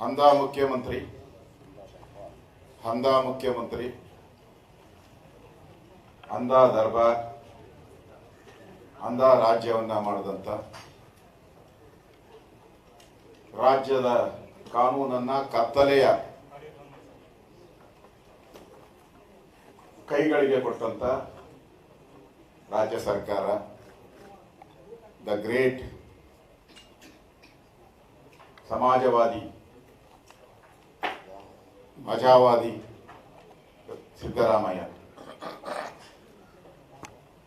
ಹಂದ ಮುಖ್ಯಮಂತ್ರಿ. ಹಂದ ಮುಖ್ಯಮಂತ್ರಿ. ಅಂದ ದರ್ಬಾರ್. ಅಂದ ರಾಜ್ಯವನ್ನ ಮಾಡಿದಂತ. ರಾಜ್ಯದ ಕಾನೂನನ್ನ ಕತ್ತಲೆಯ ಕೈಗಳಿಗೆ ಕೊಟ್ಟಂತ ರಾಜ್ಯ ಸರ್ಕಾರ, ದ ಗ್ರೇಟ್ ಸಮಾಜವಾದಿ ಮಜಾವಾದಿ ಸಿದ್ದರಾಮಯ್ಯ.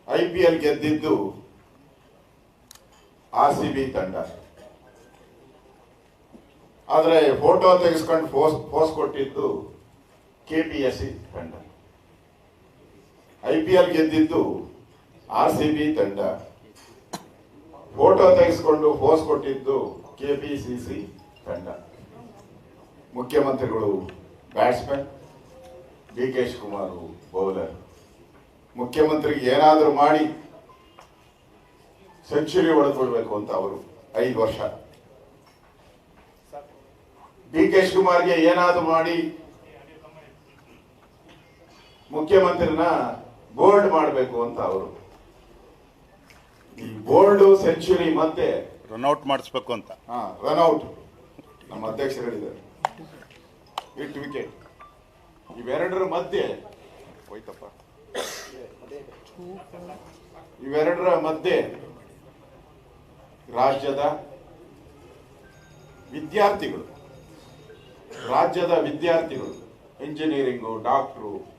ಐ ಪಿ ಎಲ್ ಗೆದ್ದಿದ್ದು ಆರ್ ಸಿ ಬಿ ತಂಡ. ಆದರೆ ಫೋಟೋ ತೆಗೆಸ್ಕೊಂಡು ಫೋಸ್ ಫೋಸ್ ಕೊಟ್ಟಿದ್ದು ಕೆ ಪಿ ಎಸ್ ಸಿ ತಂಡ. ಐ ಪಿ ಎಲ್ ಗೆದ್ದಿದ್ದು ಆರ್ ಸಿ ಬಿ ತಂಡ. ಫೋಟೋ ತೆಗೆಸ್ಕೊಂಡು ಫೋಸ್ ಕೊಟ್ಟಿದ್ದು ಕೆ ಪಿ ಸಿ ಸಿ ತಂಡ. ಮುಖ್ಯಮಂತ್ರಿಗಳು batsman D K Shivakumar bowler ಮುಖ್ಯಮಂತ್ರಿಗೆ ಏನಾದರೂ ಮಾಡಿ ಸೆಂಚುರಿ ಹೊಡೆದುಕೊಳ್ಬೇಕು ಅಂತ ಅವರು ಐದು ವರ್ಷ. ಡಿ ಕೆ ಶಿವಕುಮಾರ್ಗೆ ಏನಾದರೂ ಮಾಡಿ ಮುಖ್ಯಮಂತ್ರಿನ ಬೋಲ್ಡ್ ಮಾಡಬೇಕು ಅಂತ ಅವರು. ಈ ಬೋಲ್ಡ್ ಸೆಂಚುರಿ ಮತ್ತೆ ರನ್ಔಟ್ ಮಾಡಿಸ್ಬೇಕು ಅಂತ. ಹಾ ರನ್ಔಟ್ ನಮ್ಮ ಅಧ್ಯಕ್ಷಗಳಿದ್ದಾರೆ ಇಟ್ ವಿಕೆಟ್ ಇವೆರಡರ ಮಧ್ಯೆ. ಹೋಯ್ತಪ್ಪ. ಇವೆರಡರ ಮಧ್ಯೆ ರಾಜ್ಯದ ವಿದ್ಯಾರ್ಥಿಗಳು. ರಾಜ್ಯದ ವಿದ್ಯಾರ್ಥಿಗಳು. Engineering doctor.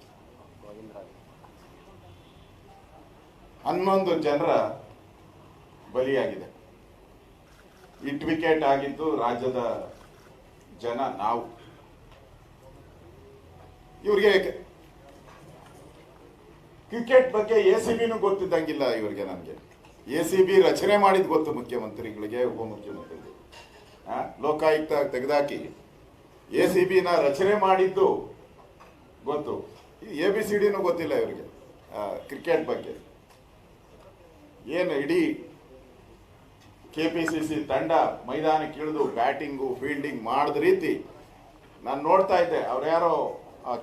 ಹನ್ನೊಂದು ಜನರ ಬಲಿಯಾಗಿದೆ. ಇಟ್ ವಿಕೆಟ್ ಆಗಿದ್ದು ರಾಜ್ಯದ ಜನ ನಾವು. ಇವ್ರಿಗೆ ಕ್ರಿಕೆಟ್ ಬಗ್ಗೆ ಎ ಸಿ ಬಿನೂ ಗೊತ್ತಿದ್ದಂಗಿಲ್ಲ ಇವರಿಗೆ ನನಗೆ ಎ ಸಿ ಬಿ ರಚನೆ ಮಾಡಿದ್ ಗೊತ್ತು ಮುಖ್ಯಮಂತ್ರಿಗಳಿಗೆ ಉಪಮುಖ್ಯಮಂತ್ರಿಗಳಿಗೆ ಲೋಕಾಯುಕ್ತ ತೆಗೆದಾಕಿ ಎ ಸಿ ಬಿನ ರಚನೆ ಮಾಡಿದ್ದು ಗೊತ್ತು. ಎ ಬಿ ಸಿ ಡಿನೂ ಗೊತ್ತಿಲ್ಲ ಇವರಿಗೆ ಕ್ರಿಕೆಟ್ ಬಗ್ಗೆ. ಏನು ಇಡೀ ಕೆ ಪಿ ಸಿ ಸಿ ತಂಡ ಮೈದಾನಕ್ಕಿಳಿದು ಬ್ಯಾಟಿಂಗು, ಫೀಲ್ಡಿಂಗ್ ಮಾಡಿದ ರೀತಿ ನಾನು ನೋಡ್ತಾ ಇದ್ದೆ. ಅವ್ರು ಯಾರೋ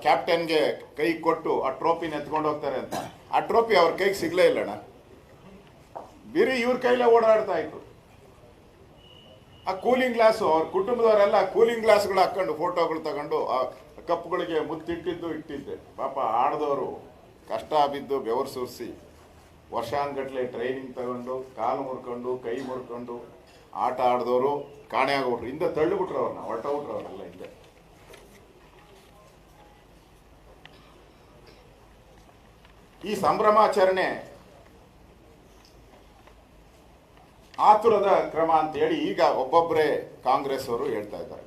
ಕ್ಯಾಪ್ಟನ್ಗೆ ಕೈ ಕೊಟ್ಟು ಆ ಟ್ರೋಫಿನ ಎತ್ಕೊಂಡು ಹೋಗ್ತಾರೆ ಅಂತ. ಆ ಟ್ರೋಫಿ ಅವ್ರ ಕೈಗೆ ಸಿಗ್ಲೇ ಇಲ್ಲಣ್ಣ. ಬಿರಿ ಇವ್ರ ಕೈಲೇ ಓಡಾಡ್ತಾ ಇತ್ತು. ಆ ಕೂಲಿಂಗ್ ಗ್ಲಾಸು ಅವ್ರ ಕುಟುಂಬದವರೆಲ್ಲ ಕೂಲಿಂಗ್ ಗ್ಲಾಸ್ಗಳು ಹಾಕೊಂಡು ಫೋಟೋಗಳು ತಗೊಂಡು ಆ ಕಪ್ಗಳಿಗೆ ಮುತ್ತಿಟ್ಟಿದ್ದು ಇಟ್ಟಿದ್ದೆ. ಪಾಪ ಆಡದವರು ಕಷ್ಟ ಬಿದ್ದು ಬೆವರು ಸುರಿಸಿ ವರ್ಷಾನ್ಗಟ್ಲೆ ಟ್ರೈನಿಂಗ್ ತಗೊಂಡು ಕಾಲು ಮುರ್ಕೊಂಡು, ಕೈ ಮುರ್ಕೊಂಡು ಆಟ ಆಡಿದವರು ಕಾಣೆ ಆಗೋಗ್ಬಿಟ್ರು ಹಿಂದೆ ತಳ್ಳಿಬಿಟ್ರು ಅವ್ರನ್ನ ಹೊರಟೋಗ್ಬಿಟ್ರು ಅವರೆಲ್ಲ ಹಿಂದೆ. ಈ ಸಂಭ್ರಮಾಚರಣೆ ಆತುರದ ಕ್ರಮ ಅಂತೇಳಿ ಈಗ ಒಬ್ಬೊಬ್ಬರೇ ಕಾಂಗ್ರೆಸ್ ಅವರು ಹೇಳ್ತಾ ಇದ್ದಾರೆ.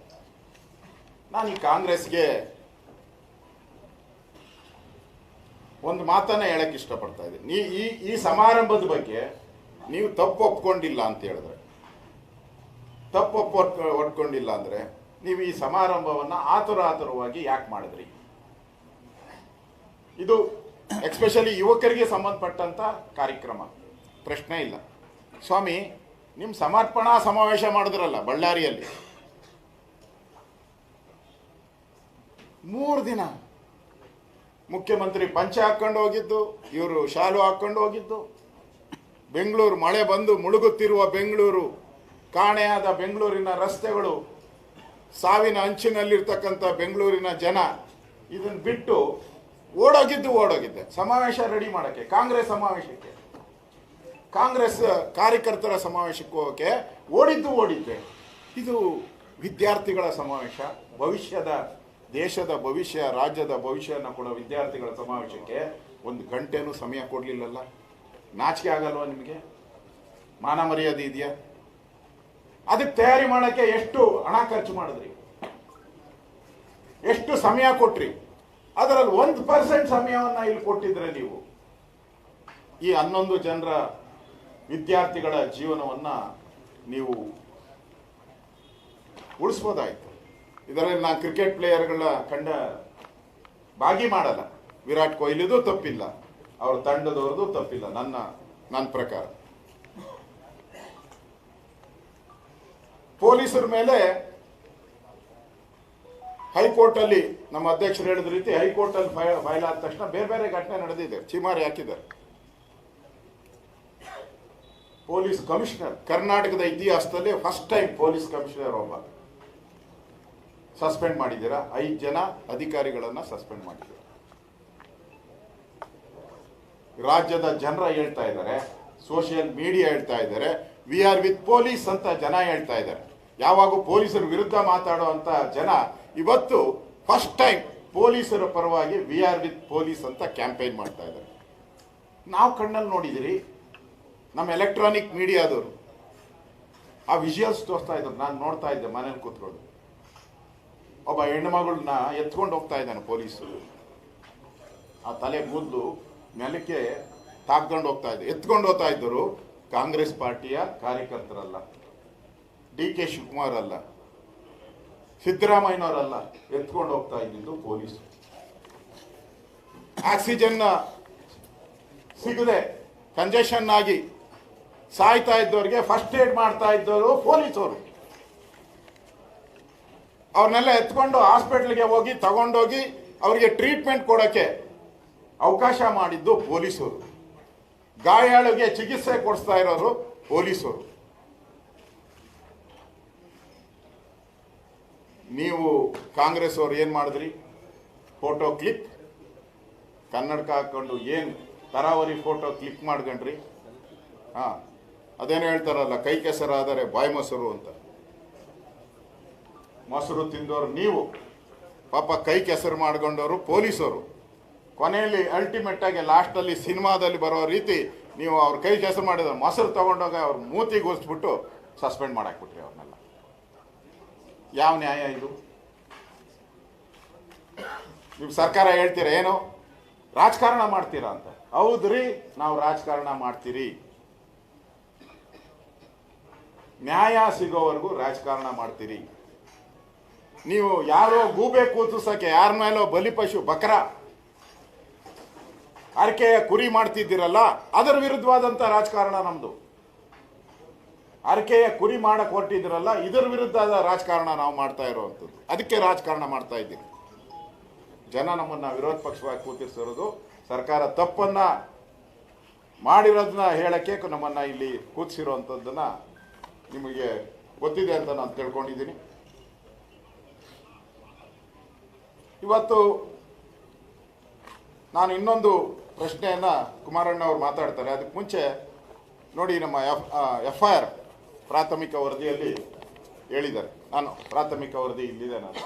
ನಾನು ಈ ಕಾಂಗ್ರೆಸ್ಗೆ ಒಂದು ಮಾತನ್ನ ಹೇಳಕ್ ಇಷ್ಟಪಡ್ತಾ ಇದ್ದೀನಿ. ನೀ ಈ ಈ ಸಮಾರಂಭದ ಬಗ್ಗೆ ನೀವು ತಪ್ಪು ಒಪ್ಕೊಂಡಿಲ್ಲ ಅಂತ ಹೇಳಿದ್ರೆ, ತಪ್ಪು ಒಪ್ಪ ಒಟ್ಕೊಂಡಿಲ್ಲ ಅಂದ್ರೆ ನೀವು ಈ ಸಮಾರಂಭವನ್ನ ಆತುರ ಆತುರವಾಗಿ ಯಾಕೆ ಮಾಡಿದ್ರಿ? ಇದು ಎಕ್ಸ್ಪೆಷಲಿ ಯುವಕರಿಗೆ ಸಂಬಂಧಪಟ್ಟಂತ ಕಾರ್ಯಕ್ರಮ. ಪ್ರಶ್ನೆ ಇಲ್ಲ. ಸ್ವಾಮಿ ನಿಮ್ಮ ಸಮರ್ಪಣಾ ಸಮಾವೇಶ ಮಾಡಿದ್ರಲ್ಲ ಬಳ್ಳಾರಿಯಲ್ಲಿ. ಮೂರು ದಿನ ಮುಖ್ಯಮಂತ್ರಿ ಪಂಚ ಹಾಕೊಂಡು ಹೋಗಿದ್ದು, ಇವರು ಶಾಲು ಹಾಕೊಂಡು ಹೋಗಿದ್ದು. ಬೆಂಗಳೂರು ಮಳೆ ಬಂದು ಮುಳುಗುತ್ತಿರುವ ಬೆಂಗಳೂರು, ಕಾಣೆಯಾದ ಬೆಂಗಳೂರಿನ ರಸ್ತೆಗಳು, ಸಾವಿನ ಅಂಚಿನಲ್ಲಿರ್ತಕ್ಕಂಥ ಬೆಂಗಳೂರಿನ ಜನ ಇದನ್ನು ಬಿಟ್ಟು ಓಡೋಗಿದ್ದು ಓಡೋಗಿದ್ದೆ ಸಮಾವೇಶ ರೆಡಿ ಮಾಡೋಕ್ಕೆ, ಕಾಂಗ್ರೆಸ್ ಸಮಾವೇಶಕ್ಕೆ. ಕಾಂಗ್ರೆಸ್ ಕಾರ್ಯಕರ್ತರ ಸಮಾವೇಶಕ್ಕೆ ಹೋಗೋಕ್ಕೆ ಓಡಿದ್ದು ಓಡಿದ್ದೆ. ಇದು ವಿದ್ಯಾರ್ಥಿಗಳ ಸಮಾವೇಶ, ಭವಿಷ್ಯದ ದೇಶದ ಭವಿಷ್ಯ, ರಾಜ್ಯದ ಭವಿಷ್ಯನ ಕೊಡೋ ವಿದ್ಯಾರ್ಥಿಗಳ ಸಮಾವೇಶಕ್ಕೆ ಒಂದು ಗಂಟೆನೂ ಸಮಯ ಕೊಡಲಿಲ್ಲಲ್ಲ. ನಾಚಿಕೆ ಆಗಲ್ವಾ ನಿಮಗೆ? ಮಾನ ಮರ್ಯಾದೆ ಇದೆಯಾ? ಅದಕ್ಕೆ ತಯಾರಿ ಮಾಡೋಕ್ಕೆ ಎಷ್ಟು ಹಣ ಖರ್ಚು ಮಾಡಿದ್ರಿ? ಎಷ್ಟು ಸಮಯ ಕೊಟ್ರಿ? ಅದರಲ್ಲಿ ಒಂದು ಪರ್ಸೆಂಟ್ ಸಮಯವನ್ನ ಇಲ್ಲಿ ಕೊಟ್ಟಿದ್ರೆ ನೀವು ಈ ಹನ್ನೊಂದು ಜನರ ವಿದ್ಯಾರ್ಥಿಗಳ ಜೀವನವನ್ನ ನೀವು ಉಳಿಸ್ಬೋದಾಯ್ತು. ಇದರಲ್ಲಿ ನಾನು ಕ್ರಿಕೆಟ್ ಪ್ಲೇಯರ್ಗಳ ಕಂಡ ಭಾಗಿ ಮಾಡಲ್ಲ. ವಿರಾಟ್ ಕೊಹ್ಲಿದು ತಪ್ಪಿಲ್ಲ. ಅವ್ರ ತಂಡದವ್ರದ್ದು ತಪ್ಪಿಲ್ಲ. ನನ್ನ ನನ್ನ ಪ್ರಕಾರ. ಪೊಲೀಸರ ಮೇಲೆ ಹೈಕೋರ್ಟಲ್ಲಿ ನಮ್ಮ ಅಧ್ಯಕ್ಷರು ಹೇಳಿದ ರೀತಿ ಹೈಕೋರ್ಟಲ್ಲಿ ಫೈಲ್ ಫೈಲ್ ಆದ ತಕ್ಷಣ ಬೇರೆ ಬೇರೆ ಘಟನೆ ನಡೆದಿದೆ. ಚಿಮಾರಿ ಹಾಕಿದ್ದಾರೆ. ಪೊಲೀಸ್ ಕಮಿಷನರ್, ಕರ್ನಾಟಕದ ಇತಿಹಾಸದಲ್ಲಿ ಫಸ್ಟ್ ಟೈಮ್ ಪೊಲೀಸ್ ಕಮಿಷನರ್ ಒಬ್ಬ. ಸಸ್ಪೆಂಡ್ ಮಾಡಿದ್ದೀರಾ? ಐದು ಜನ ಅಧಿಕಾರಿಗಳನ್ನು ಸಸ್ಪೆಂಡ್ ಮಾಡಿದ್ದೀರಾ? ರಾಜ್ಯದ ಜನರ ಹೇಳ್ತಾ ಇದ್ದಾರೆ ಸೋಷಿಯಲ್ ಮೀಡಿಯಾ ಹೇಳ್ತಾ ಇದ್ದಾರೆ ವಿ ಆರ್ ವಿತ್ ಪೊಲೀಸ್ ಅಂತ ಜನ ಹೇಳ್ತಾ ಇದ್ದಾರೆ. ಯಾವಾಗ ಪೊಲೀಸರ ವಿರುದ್ಧ ಮಾತಾಡುವಂತ ಜನ ಇವತ್ತು ಫಸ್ಟ್ ಟೈಮ್ ಪೊಲೀಸರ ಪರವಾಗಿ ವಿ ಆರ್ ವಿತ್ ಪೊಲೀಸ್ ಅಂತ ಕ್ಯಾಂಪೇನ್ ಮಾಡ್ತಾ ಇದ್ದಾರೆ. ನಾವು ಕಣ್ಣಲ್ಲಿ ನೋಡಿದಿರಿ, ನಮ್ಮ ಎಲೆಕ್ಟ್ರಾನಿಕ್ ಮೀಡಿಯಾದವರು ಆ ವಿಜುವಲ್ಸ್ ತೋರಿಸ್ತಾ ಇದ್ರು. ನಾನು ನೋಡ್ತಾ ಇದ್ದೆ, ಮನೇಲಿ ಕೂತ್ಕೊಂಡು. ಒಬ್ಬ ಹೆಣ್ಣುಮಗಳನ್ನ ಎತ್ಕೊಂಡು ಹೋಗ್ತಾ ಇದ್ದಾನೆ ಪೊಲೀಸು. ಆ ತಲೆ ಕೂದಲು ನೆಲಕ್ಕೆ ತಾಕ್ಕೊಂಡು ಹೋಗ್ತಾ ಇದ್ದೆ ಎತ್ಕೊಂಡು ಹೋಗ್ತಾ ಇದ್ದರು ಕಾಂಗ್ರೆಸ್ ಪಾರ್ಟಿಯ ಕಾರ್ಯಕರ್ತರಲ್ಲ. ಡಿ ಕೆ ಶಿವಕುಮಾರ್ ಅಲ್ಲ ಸಿದ್ದರಾಮಯ್ಯನವರಲ್ಲ ಎತ್ಕೊಂಡು ಹೋಗ್ತಾ ಇದ್ದಿದ್ದು ಪೊಲೀಸ್. ಆಕ್ಸಿಜನ್ ಸಿಗದೆ ಕಂಜೆಷನ್ ಆಗಿ ಸಾಯ್ತಾ ಇದ್ದವ್ರಿಗೆ ಫಸ್ಟ್ ಏಡ್ ಮಾಡ್ತಾ ಇದ್ದವರು ಪೊಲೀಸವರು ಅವ್ರನ್ನೆಲ್ಲ ಎತ್ಕೊಂಡು ಹಾಸ್ಪಿಟ್ಲಿಗೆ ಹೋಗಿ, ತಗೊಂಡೋಗಿ ಅವರಿಗೆ ಟ್ರೀಟ್ಮೆಂಟ್ ಕೊಡೋಕ್ಕೆ ಅವಕಾಶ ಮಾಡಿದ್ದು ಪೊಲೀಸರು. ಗಾಯಾಳಿಗೆ ಚಿಕಿತ್ಸೆ ಕೊಡಿಸ್ತಾ ಇರೋರು ಪೊಲೀಸರು. ನೀವು ಕಾಂಗ್ರೆಸ್ ಅವ್ರು ಏನು ಮಾಡಿದ್ರಿ? ಫೋಟೋ ಕ್ಲಿಕ್ ಕನ್ನಡಕ ಹಾಕ್ಕೊಂಡು ಏನು ತರಾವರಿ ಫೋಟೋ ಕ್ಲಿಕ್ ಮಾಡ್ಕೊಂಡ್ರಿ? ಹಾಂ, ಅದೇನು ಹೇಳ್ತಾರಲ್ಲ, ಕೈ ಕೆಸರಾದರೆ ಬಾಯಿ ಮೊಸರು ಅಂತ. ಮೊಸರು ತಿಂದವರು ನೀವು. ಪಾಪ ಕೈ ಕೆಸರು ಮಾಡ್ಕೊಂಡವರು ಪೊಲೀಸರು. ಕೊನೆಯಲ್ಲಿ ಅಲ್ಟಿಮೇಟ್ ಆಗಿ ಲಾಸ್ಟಲ್ಲಿ ಸಿನಿಮಾದಲ್ಲಿ ಬರೋ ರೀತಿ ನೀವು ಅವ್ರ ಕೈ ಕೆಸರು ಮಾಡಿದ್ರೆ ಮೊಸರು ತಗೊಂಡೋಗ ಅವ್ರ ಮೂತಿಗೆ ಉಸ್ಬಿಟ್ಟು ಸಸ್ಪೆಂಡ್ ಮಾಡಾಕ್ಬಿಟ್ರಿ ಅವ್ರನ್ನೆಲ್ಲ ಯಾವ ನ್ಯಾಯ ಇದು? ನೀವು ಸರ್ಕಾರ ಹೇಳ್ತೀರಾ, ಏನು? ರಾಜಕಾರಣ ಮಾಡ್ತೀರಾ ಅಂತ. ಹೌದ್ರಿ ನಾವು ರಾಜಕಾರಣ ಮಾಡ್ತೀರಿ. ನ್ಯಾಯ ಸಿಗೋವರೆಗೂ ರಾಜಕಾರಣ ಮಾಡ್ತೀರಿ. ನೀವು ಯಾರೋ ಗೂಬೆ ಕೂತಿಸಕ್ಕೆ ಯಾರ ಮೇಲೋ ಬಲಿಪಶು ಬಕ್ರ? ಅರಕೆಯ ಕುರಿ ಮಾಡ್ತಿದ್ದೀರಲ್ಲ, ಅದರ ವಿರುದ್ಧವಾದಂಥ ರಾಜಕಾರಣ ನಮ್ದು. ಅರಕೆಯ ಕುರಿ ಮಾಡಕ್ಕೆ ಹೊರಟಿದ್ರಲ್ಲ ಇದರ ವಿರುದ್ಧ ರಾಜಕಾರಣ ನಾವು ಮಾಡ್ತಾ ಇರುವಂಥದ್ದು. ಅದಕ್ಕೆ ರಾಜಕಾರಣ ಮಾಡ್ತಾ ಇದ್ದೀವಿ. ಜನ ನಮ್ಮನ್ನ ವಿರೋಧ ಪಕ್ಷವಾಗಿ ಕೂತಿರ್ಸಿರೋದು, ಸರ್ಕಾರ ತಪ್ಪನ್ನ ಮಾಡಿರೋದನ್ನ ಹೇಳಕ್ಕೆ ನಮ್ಮನ್ನ ಇಲ್ಲಿ ಕೂತಿಸಿರುವಂಥದ್ದನ್ನ ನಿಮಗೆ ಗೊತ್ತಿದೆ ಅಂತ ನಾನು ತಿಳ್ಕೊಂಡಿದ್ದೀನಿ. ಇವತ್ತು ನಾನು ಇನ್ನೊಂದು ಪ್ರಶ್ನೆಯನ್ನ ಕುಮಾರಣ್ಣ ಅವರು ಮಾತಾಡ್ತಾರೆ. ಅದಕ್ಕೆ ಮುಂಚೆ ನೋಡಿ ನಮ್ಮ ಎಫ್ ಎಫ್ ಐ ಆರ್ ಪ್ರಾಥಮಿಕ ವರದಿಯಲ್ಲಿ ಹೇಳಿದ್ದಾರೆ. ನಾನು ಪ್ರಾಥಮಿಕ ವರದಿ ಇಲ್ಲಿದೆ ನಾನು.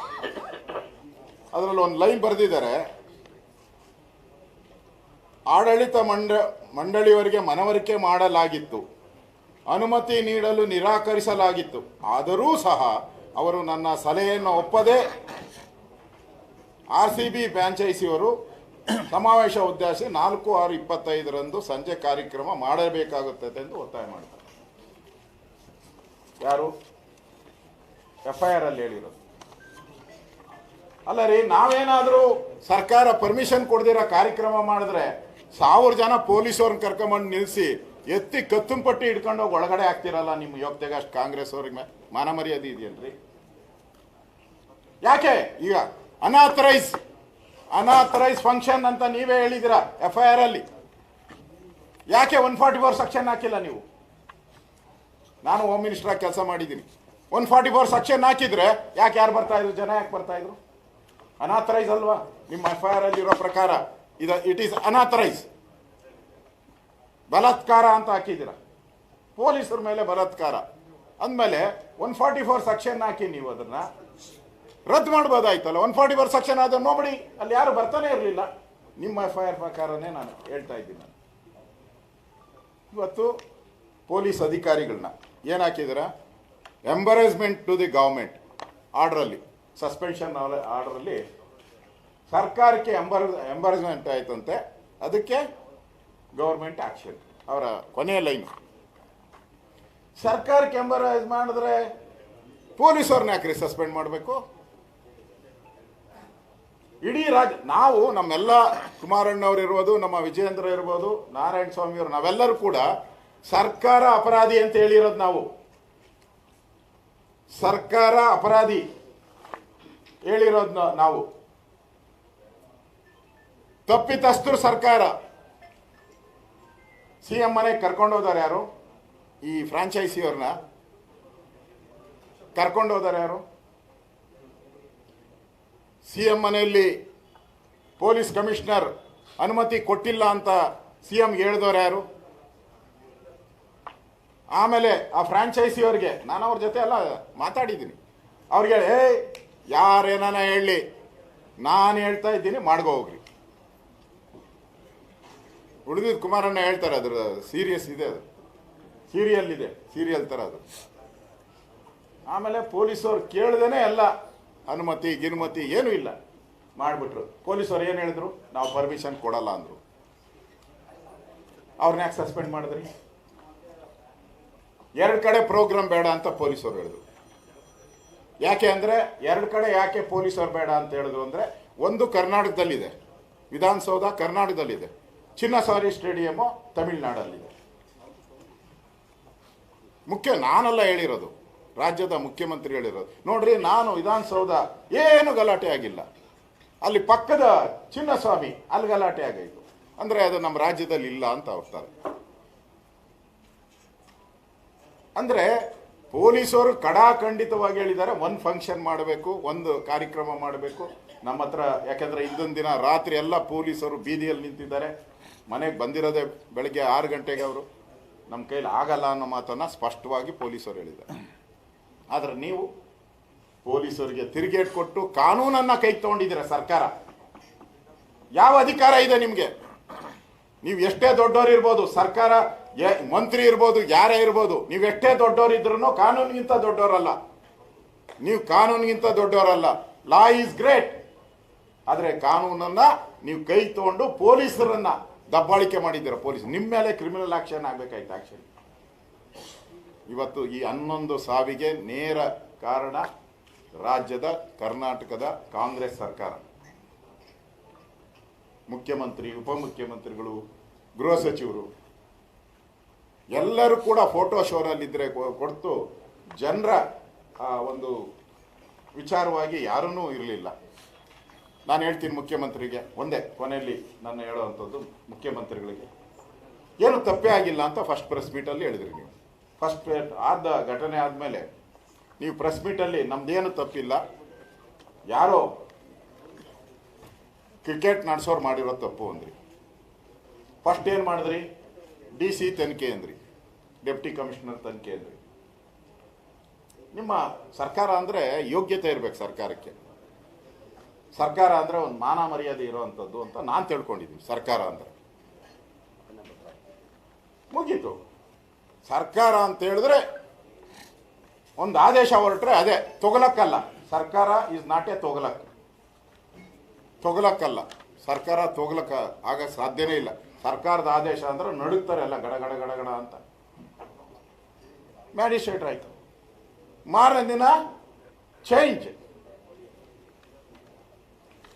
ಅದರಲ್ಲಿ ಒಂದು ಲೈನ್ ಬರೆದಿದ್ದಾರೆ. ಆಡಳಿತ ಮಂಡ ಮಂಡಳಿಯವರಿಗೆ ಮನವರಿಕೆ ಮಾಡಲಾಗಿತ್ತು. ಅನುಮತಿ ನೀಡಲು ನಿರಾಕರಿಸಲಾಗಿತ್ತು. ಆದರೂ ಸಹ ಅವರು ನನ್ನ ಸಲಹೆಯನ್ನು ಒಪ್ಪದೆ ಆರ್ ಸಿ ಬಿ ಫ್ರಾಂಚೈಸಿಯವರು ಸಮಾವೇಶ ಉದ್ದೇಶಿಸಿ ನಾಲ್ಕು ಆರು ಇಪ್ಪತ್ತೈದರಂದು ಸಂಜೆ ಕಾರ್ಯಕ್ರಮ ಮಾಡಬೇಕಾಗುತ್ತದೆ ಎಂದು ಒತ್ತಾಯ ಮಾಡ್ತಾರೆ ಯಾರು? ಎಫ್ ಐ ಆರ್ ಅಲ್ಲಿ ಹೇಳಿರೋದು. ಅಲ್ಲ ರೀ, ನಾವೇನಾದರೂ ಸರ್ಕಾರ ಪರ್ಮಿಷನ್ ಕೊಡ್ದಿರೋ ಕಾರ್ಯಕ್ರಮ ಮಾಡಿದ್ರೆ ಸಾವಿರ ಜನ ಪೊಲೀಸವ್ರನ್ನ ಕರ್ಕೊಂಬಂದು ನಿಲ್ಲಿಸಿ ಎತ್ತಿ ಕತ್ತು ಪಟ್ಟಿ ಹಿಡ್ಕೊಂಡು ಹೋಗಿ ಒಳಗಡೆ ಹಾಕ್ತಿರಲ್ಲ ನಿಮ್ಮ ಯೋಗ್ಯತೆಗೆ ಅಷ್ಟು ಕಾಂಗ್ರೆಸ್ ಅವ್ರಿಗೆ ಮಾನಮರ್ಯಾದೆ ಮಾನ ಮರ್ಯಾದೆ ಯಾಕೆ? ಈಗ ಅನಾಥರೈಸ್ ಅನಾಥರೈಸ್ ಫಂಕ್ಷನ್ ಅಂತ ನೀವೇ ಹೇಳಿದಿರ ಎಫ್ ಐ ಆರ್ ಅಲ್ಲಿ? ಯಾಕೆ ಒನ್ ಫಾರ್ಟಿ ಫೋರ್ ಸೆಕ್ಷನ್ ಹಾಕಿಲ್ಲ ನೀವು? ನಾನು ಹೋಮ್ ಆಗಿ ಕೆಲಸ ಮಾಡಿದ್ದೀನಿ. ಒನ್ ಫಾರ್ಟಿ ಫೋರ್ ಸೆಕ್ಷನ್ ಹಾಕಿದ್ರೆ ಯಾಕೆ ಯಾರು ಬರ್ತಾ ಇದ್ರು, ಜನ ಯಾಕೆ ಬರ್ತಾ ಇದ್ರು? ಅನಾಥರೈಸ್ ಅಲ್ವಾ? ನಿಮ್ಮ ಎಫ್ ಐ ಆರ್ ಅಲ್ಲಿ ಇರೋ ಪ್ರಕಾರ ಇದು ಇಟ್ ಈಸ್ ಅನಾಥರೈಸ್ ಬಲಾತ್ಕಾರ ಅಂತ ಹಾಕಿದ್ದೀರ. ಪೊಲೀಸರ ಮೇಲೆ ಬಲಾತ್ಕಾರ. ಅಂದಮೇಲೆ ಒನ್ ಫಾರ್ಟಿ ಫೋರ್ ಸೆಕ್ಷನ್ ಹಾಕಿ ನೀವು ಅದನ್ನ ರದ್ದು ಮಾಡ್ಬೋದಾಯ್ತಲ್ಲ. ಒನ್ ಫಾರ್ಟಿ ಫೋರ್ ಸೆಕ್ಷನ್ ಆದ್ರೆ ನೋಬಡಿ ಅಲ್ಲಿ ಯಾರು ಬರ್ತಾನೆ ಇರಲಿಲ್ಲ. ನಿಮ್ಮ ಎಫ್ ಐ ಆರ್ ಪ್ರಕಾರನೇ ನಾನು ಹೇಳ್ತಾ ಇದ್ದೀನಿ. ಇವತ್ತು ಪೊಲೀಸ್ ಅಧಿಕಾರಿಗಳನ್ನ ಏನು ಎಂಬರೇಸ್ಮೆಂಟ್ ಟು ದಿ ಗೌರ್ಮೆಂಟ್ ಆರ್ಡ್ರಲ್ಲಿ ಸಸ್ಪೆನ್ಷನ್ ಆರ್ಡ್ರಲ್ಲಿ ಸರ್ಕಾರಕ್ಕೆ ಎಂಬರ್ ಎಂಬರೇಸ್ಮೆಂಟ್ ಆಯ್ತಂತೆ. ಅದಕ್ಕೆ ಗೌರ್ಮೆಂಟ್ ಆಕ್ಷನ್ ಅವರ ಕೊನೆಯ ಲೈನ್ ಸರ್ಕಾರಕ್ಕೆ ಎಂಬರೈಸ್ ಮಾಡಿದ್ರೆ ಪೊಲೀಸವ್ರನ್ನ ಯಾಕ್ರಿ ಸಸ್ಪೆಂಡ್ ಮಾಡಬೇಕು? ಇಡೀ ರಾಜ್ಯ ನಾವು ನಮ್ಮೆಲ್ಲ ಕುಮಾರಣ್ಣವ್ರು ಇರ್ಬೋದು, ನಮ್ಮ ವಿಜಯೇಂದ್ರ ಇರ್ಬೋದು, ನಾರಾಯಣ ಸ್ವಾಮಿ ಅವರು, ನಾವೆಲ್ಲರೂ ಕೂಡ ಸರ್ಕಾರ ಅಪರಾಧಿ ಅಂತ ಹೇಳಿರೋದು ನಾವು. ಸರ್ಕಾರ ಅಪರಾಧಿ ಹೇಳಿರೋದು ನಾವು. ತಪ್ಪಿತಸ್ಥರು ಸರ್ಕಾರ. ಸಿ ಎಂ ಮನೆಗೆ ಕರ್ಕೊಂಡು ಹೋದಾರೆ ಯಾರು? ಈ ಫ್ರಾಂಚೈಸಿಯವ್ರನ್ನ. ಕರ್ಕೊಂಡು ಹೋದಾರೆ ಯಾರು? ಸಿ ಎಂ ಮನೆಯಲ್ಲಿ ಪೊಲೀಸ್ ಕಮಿಷನರ್ ಅನುಮತಿ ಕೊಟ್ಟಿಲ್ಲ ಅಂತ ಸಿ ಎಂ ಹೇಳಿದವ್ರು ಯಾರು? ಆಮೇಲೆ ಆ ಫ್ರಾಂಚೈಸಿ ಅವ್ರಿಗೆ ನಾನು ಅವ್ರ ಜೊತೆ ಎಲ್ಲ ಮಾತಾಡಿದ್ದೀನಿ. ಅವ್ರಿಗೆ ಏಯ್, ಯಾರೇನಾನ ಹೇಳಿ? ನಾನು ಹೇಳ್ತಾ ಇದ್ದೀನಿ ಮಾಡ್ಕೋ ಹೋಗ್ರಿ. ಉಳಿದಿದ್ದು ಕುಮಾರಣ್ಣ ಹೇಳ್ತಾರೆ, ಅದ್ರ ಸೀರಿಯಸ್ ಇದೆ ಅದು. ಸೀರಿಯಲ್ ಇದೆ, ಸೀರಿಯಲ್ ಥರ ಅದು. ಆಮೇಲೆ ಪೊಲೀಸವ್ರು ಕೇಳ್ದೇನೆ ಎಲ್ಲ, ಅನುಮತಿ, ಗಿನುಮತಿ ಏನೂ ಇಲ್ಲ. ಮಾಡಿಬಿಟ್ರು. ಪೊಲೀಸವ್ರು ಏನು ಹೇಳಿದ್ರು? ನಾವು ಪರ್ಮಿಷನ್ ಕೊಡಲ್ಲ ಅಂದರು. ಅವ್ರನ್ನ ಸಸ್ಪೆಂಡ್ ಮಾಡಿದ್ರಿ? ಎರಡು ಕಡೆ ಪ್ರೋಗ್ರಾಮ್ ಬೇಡ ಅಂತ ಪೊಲೀಸರು ಹೇಳಿದ್ರು. ಯಾಕೆ ಅಂದರೆ ಎರಡು ಕಡೆ ಯಾಕೆ ಪೊಲೀಸರು ಬೇಡ ಅಂತ ಹೇಳಿದ್ರು ಅಂದರೆ ಒಂದು ಕರ್ನಾಟಕದಲ್ಲಿದೆ, ವಿಧಾನಸೌಧ ಕರ್ನಾಟಕದಲ್ಲಿದೆ ಚಿನ್ನಸ್ವಾರಿ ಸ್ಟೇಡಿಯಮ್ಮು ತಮಿಳುನಾಡಲ್ಲಿದೆ. ಮುಖ್ಯ ನಾನಲ್ಲ ಹೇಳಿರೋದು, ರಾಜ್ಯದ ಮುಖ್ಯಮಂತ್ರಿ ಹೇಳಿರೋದು. ನೋಡ್ರಿ, ನಾನು ವಿಧಾನಸೌಧ ಏನು ಗಲಾಟೆ ಆಗಿಲ್ಲ. ಅಲ್ಲಿ ಪಕ್ಕದ ಚಿನ್ನಸ್ವಾಮಿ ಅಲ್ಲಿ ಗಲಾಟೆ ಆಗೈತು. ಅಂದರೆ ಅದು ನಮ್ಮ ರಾಜ್ಯದಲ್ಲಿ ಇಲ್ಲ ಅಂತ ಹೋಗ್ತಾರೆ ಅಂದರೆ ಪೊಲೀಸರು ಕಡಾಖಂಡಿತವಾಗಿ ಹೇಳಿದ್ದಾರೆ, ಒಂದು ಫಂಕ್ಷನ್ ಮಾಡಬೇಕು, ಒಂದು ಕಾರ್ಯಕ್ರಮ ಮಾಡಬೇಕು. ನಮ್ಮ ಹತ್ರ, ಯಾಕಂದರೆ ಇದೊಂದು ದಿನ ರಾತ್ರಿ ಎಲ್ಲ ಪೊಲೀಸರು ಬೀದಿಯಲ್ಲಿ ನಿಂತಿದ್ದಾರೆ. ಮನೆಗೆ ಬಂದಿರೋದೇ ಬೆಳಗ್ಗೆ ಆರು ಗಂಟೆಗೆ ಅವರು. ನಮ್ಮ ಕೈಲಿ ಆಗಲ್ಲ ಅನ್ನೋ ಮಾತನ್ನು ಸ್ಪಷ್ಟವಾಗಿ ಪೊಲೀಸರು ಹೇಳಿದ್ದಾರೆ. ಆದರೆ ನೀವು ಪೊಲೀಸರಿಗೆ ತಿರುಗೇಟ್ ಕೊಟ್ಟು ಕಾನೂನನ್ನು ಕೈ ತಗೊಂಡಿದ್ದೀರ ಸರ್ಕಾರ? ಯಾವ ಅಧಿಕಾರ ಇದೆ ನಿಮಗೆ? ನೀವು ಎಷ್ಟೇ ದೊಡ್ಡವರು ಇರ್ಬೋದು ಸರ್ಕಾರ ಮಂತ್ರಿ ಇರ್ಬೋದು, ಯಾರೇ ಇರ್ಬೋದು, ನೀವು ಎಷ್ಟೇ ದೊಡ್ಡವರು ಇದ್ರೂ ಕಾನೂನಿಗಿಂತ ದೊಡ್ಡವರಲ್ಲ. ನೀವು ಕಾನೂನಿಗಿಂತ ದೊಡ್ಡವರಲ್ಲ. ಲಾ ಈಸ್ ಗ್ರೇಟ್ ಆದರೆ ಕಾನೂನನ್ನ ನೀವು ಕೈ ತಗೊಂಡು ಪೊಲೀಸರನ್ನ ದಬ್ಬಾಳಿಕೆ ಮಾಡಿದ್ದೀರ? ಪೊಲೀಸ್, ನಿಮ್ಮ ಮೇಲೆ ಕ್ರಿಮಿನಲ್ ಆಕ್ಷನ್ ಆಗ್ಬೇಕಾಯ್ತು ಆಕ್ಷನ್ ಇವತ್ತು ಈ ಹನ್ನೊಂದು ಸಾವಿಗೆ ನೇರ ಕಾರಣ ರಾಜ್ಯದ, ಕರ್ನಾಟಕದ ಕಾಂಗ್ರೆಸ್ ಸರ್ಕಾರ. ಮುಖ್ಯಮಂತ್ರಿ, ಉಪಮುಖ್ಯಮಂತ್ರಿಗಳು, ಗೃಹ ಸಚಿವರು. ಎಲ್ಲರೂ ಕೂಡ ಫೋಟೋ ಶೋನಲ್ಲಿದ್ದರೆ ಕೊಡ್ತು ಜನರ ಒಂದು ವಿಚಾರವಾಗಿ ಯಾರೂ ಇರಲಿಲ್ಲ. ನಾನು ಹೇಳ್ತೀನಿ ಮುಖ್ಯಮಂತ್ರಿಗೆ, ಒಂದೇ ಕೊನೆಯಲ್ಲಿ ನಾನು ಹೇಳುವಂಥದ್ದು ಮುಖ್ಯಮಂತ್ರಿಗಳಿಗೆ. ಏನು ತಪ್ಪೇ ಆಗಿಲ್ಲ ಅಂತ ಫಸ್ಟ್ ಪ್ರೆಸ್ ಮೀಟಲ್ಲಿ ಹೇಳಿದ್ರಿ ನೀವು. ಫಸ್ಟ್ ಆದ ಘಟನೆ ಆದಮೇಲೆ ನೀವು ಪ್ರೆಸ್ ಮೀಟಲ್ಲಿ ನಮ್ದೇನು ತಪ್ಪಿಲ್ಲ. ಯಾರೋ ಕ್ರಿಕೆಟ್ ನಡೆಸೋರು ಮಾಡಿರೋ ತಪ್ಪು ಅಂದ್ರಿ. ಫಸ್ಟ್ ಏನು ಮಾಡಿದ್ರಿ? ಡಿ ಸಿ ತನಿಖೆ ಅಂದ್ರಿ, ಡೆಪ್ಟಿ ಕಮಿಷನರ್ ತನಿಖೆ ಅಂದ್ರಿ. ನಿಮ್ಮ ಸರ್ಕಾರ ಅಂದರೆ ಯೋಗ್ಯತೆ ಇರಬೇಕು ಸರ್ಕಾರಕ್ಕೆ. ಸರ್ಕಾರ ಅಂದರೆ ಒಂದು ಮಾನ ಮರ್ಯಾದೆ ಇರೋವಂಥದ್ದು ಅಂತ ನಾನು ತಿಳ್ಕೊಂಡಿದ್ದೀನಿ, ಸರ್ಕಾರ ಅಂದರೆ. ಮುಗೀತು. ಸರ್ಕಾರ ಅಂತ ಹೇಳಿದ್ರೆ ಒಂದು ಆದೇಶ ಹೊರಟ್ರೆ ಅದೇ, ತೊಗಲಕ್ಕಲ್ಲ. ಸರ್ಕಾರ ಇಸ್ ನಾಟ್ ಎ ತೊಗಲಕ್. ತೊಗಲಕ್ಕಲ್ಲ. ಸರ್ಕಾರ ತೊಗಲಕ್ಕ ಆಗ ಸಾಧ್ಯನೇ ಇಲ್ಲ. ಸರ್ಕಾರದ ಆದೇಶ ಅಂದ್ರೆ ನಡುಗ್ತಾರೆ ಎಲ್ಲ ಗಡ ಗಡ ಗಡ ಗಡ ಅಂತ. ಮ್ಯಾಜಿಸ್ಟ್ರೇಟ್ ಆಯಿತು. ಮಾರನೇ ದಿನ ಚೇಂಜ್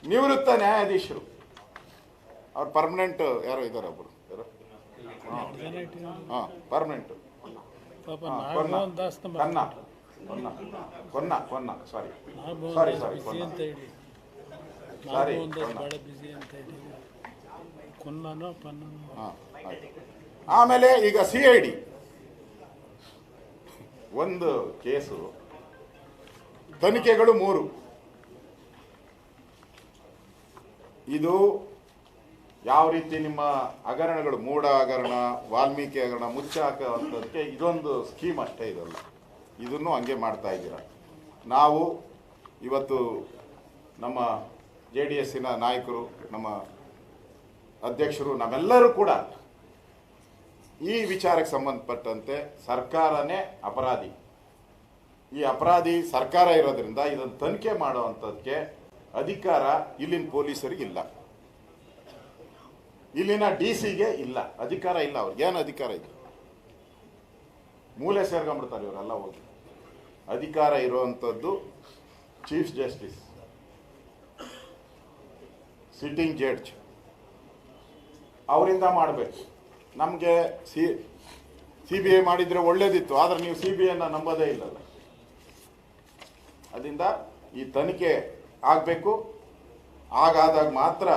ನಿವೃತ್ತ ನ್ಯಾಯಾಧೀಶರು. ಅವ್ರು ಪರ್ಮನೆಂಟ್ ಯಾರೋ ಇದ್ದಾರೆ ಒಬ್ಬರು ಹಾಂ ಪರ್ಮನೆಂಟ್ ಹಾ, ಕೊನ್ನ. ಕೊನ್ನ. ಸಾರಿ ಸಾರಿ ಸಾರಿ ಸಾರಿ ಕೊನ್ನ. ಆಮೇಲೆ ಈಗ ಸಿ ಐ ಡಿ ಒಂದು ಕೇಸು. ತನಿಖೆಗಳು ಮೂರು. ಇದು ಯಾವ ರೀತಿ ನಿಮ್ಮ ಹಗರಣಗಳು, ಮೂಢ ಹಗರಣ, ವಾಲ್ಮೀಕಿ ಹಗರಣ ಮುಚ್ಚಾಕುವಂಥದ್ದಕ್ಕೆ ಇದೊಂದು ಸ್ಕೀಮ್ ಅಷ್ಟೇ ಇದಲ್ಲ. ಇದನ್ನು ಹಂಗೆ ಮಾಡ್ತಾ ಇದ್ದೀರ. ನಾವು ಇವತ್ತು ನಮ್ಮ ಜೆ ಡಿ ಎಸ್ಸಿನ ನಾಯಕರು, ನಮ್ಮ ಅಧ್ಯಕ್ಷರು ನಾವೆಲ್ಲರೂ ಕೂಡ ಈ ವಿಚಾರಕ್ಕೆ ಸಂಬಂಧಪಟ್ಟಂತೆ ಸರ್ಕಾರನೇ ಅಪರಾಧಿ. ಈ ಅಪರಾಧಿ ಸರ್ಕಾರ ಇರೋದ್ರಿಂದ ಇದನ್ನು ತನಿಖೆ ಮಾಡುವಂಥದ್ದಕ್ಕೆ ಅಧಿಕಾರ ಇಲ್ಲಿನ ಪೊಲೀಸರಿಗೆ ಇಲ್ಲ. ಇಲ್ಲಿನ ಡಿ ಸಿಗೆ ಇಲ್ಲ. ಅಧಿಕಾರ ಇಲ್ಲ ಅವ್ರಿಗೆ. ಏನು ಅಧಿಕಾರ ಇದೆ? ಮೂಲೆ ಸೇರ್ಕೊಂಡ್ಬಿಡ್ತಾರೆ ಇವರೆಲ್ಲ ಹೋಗಿ. ಅಧಿಕಾರ ಇರುವಂಥದ್ದು ಚೀಫ್ ಜಸ್ಟಿಸ್, ಸಿಟ್ಟಿಂಗ್ ಜಡ್ಜ್. ಅವರಿಂದ ಮಾಡಬೇಕು. ನಮಗೆ ಸಿ ಸಿ ಬಿ ಐ ಮಾಡಿದರೆ ಒಳ್ಳೇದಿತ್ತು, ಆದರೆ ನೀವು ಸಿ ಬಿ ಐನ ನಂಬೋದೇ ಇಲ್ಲಲ್ಲ. ಅದರಿಂದ ಈ ತನಿಖೆ ಆಗಬೇಕು. ಹಾಗಾದಾಗ ಮಾತ್ರ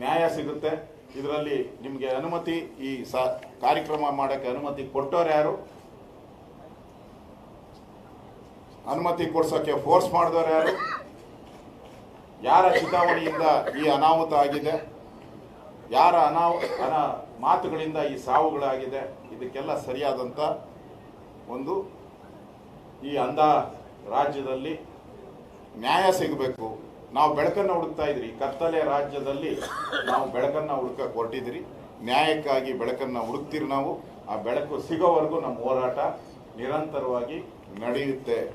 ನ್ಯಾಯ ಸಿಗುತ್ತೆ. ಇದರಲ್ಲಿ ನಿಮಗೆ ಅನುಮತಿ, ಈ ಸ, ಕಾರ್ಯಕ್ರಮ ಮಾಡೋಕ್ಕೆ ಅನುಮತಿ ಕೊಟ್ಟವ್ರು ಯಾರು? ಅನುಮತಿ ಕೊಡ್ಸೋಕ್ಕೆ ಫೋರ್ಸ್ ಮಾಡಿದವ್ರು ಯಾರು? ಯಾರ ಚಿತಾವಣೆಯಿಂದ ಈ ಅನಾಹುತ ಆಗಿದೆ? ಯಾರ ಅನಾಹು, ಅನ ಮಾತುಗಳಿಂದ ಈ ಸಾವುಗಳಾಗಿದೆ? ಇದಕ್ಕೆಲ್ಲ ಸರಿಯಾದಂಥ ಒಂದು ಈ ಅಂಧ ರಾಜ್ಯದಲ್ಲಿ ನ್ಯಾಯ ಸಿಗಬೇಕು. ನಾವು ಬೆಳಕನ್ನು ಹುಡುಕ್ತಾ ಇದ್ರಿ. ಕತ್ತಲೆ ರಾಜ್ಯದಲ್ಲಿ ನಾವು ಬೆಳಕನ್ನು ಹುಡುಕಕ್ಕೆ ಹೊರಟಿದ್ರಿ. ನ್ಯಾಯಕ್ಕಾಗಿ ಬೆಳಕನ್ನು ಹುಡುಕ್ತೀರಿ ನಾವು. ಆ ಬೆಳಕು ಸಿಗೋವರೆಗೂ ನಮ್ಮ ಹೋರಾಟ ನಿರಂತರವಾಗಿ ನಡೆಯುತ್ತೆ.